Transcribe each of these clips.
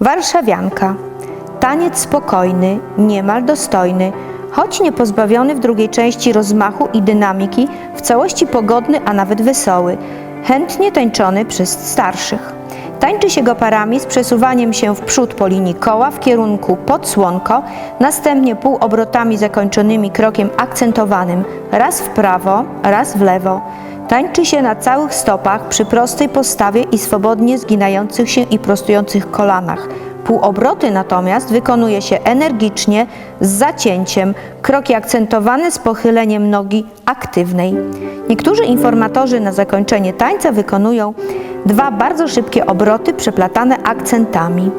Warszawianka. Taniec spokojny, niemal dostojny, choć nie pozbawiony w drugiej części rozmachu i dynamiki, w całości pogodny, a nawet wesoły, chętnie tańczony przez starszych. Tańczy się go parami z przesuwaniem się w przód po linii koła w kierunku pod słonko, następnie półobrotami zakończonymi krokiem akcentowanym raz w prawo, raz w lewo. Tańczy się na całych stopach przy prostej postawie i swobodnie zginających się i prostujących kolanach. Półobroty natomiast wykonuje się energicznie, z zacięciem, kroki akcentowane z pochyleniem nogi aktywnej. Niektórzy informatorzy na zakończenie tańca wykonują dwa bardzo szybkie obroty przeplatane akcentami.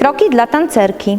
Kroki dla tancerki.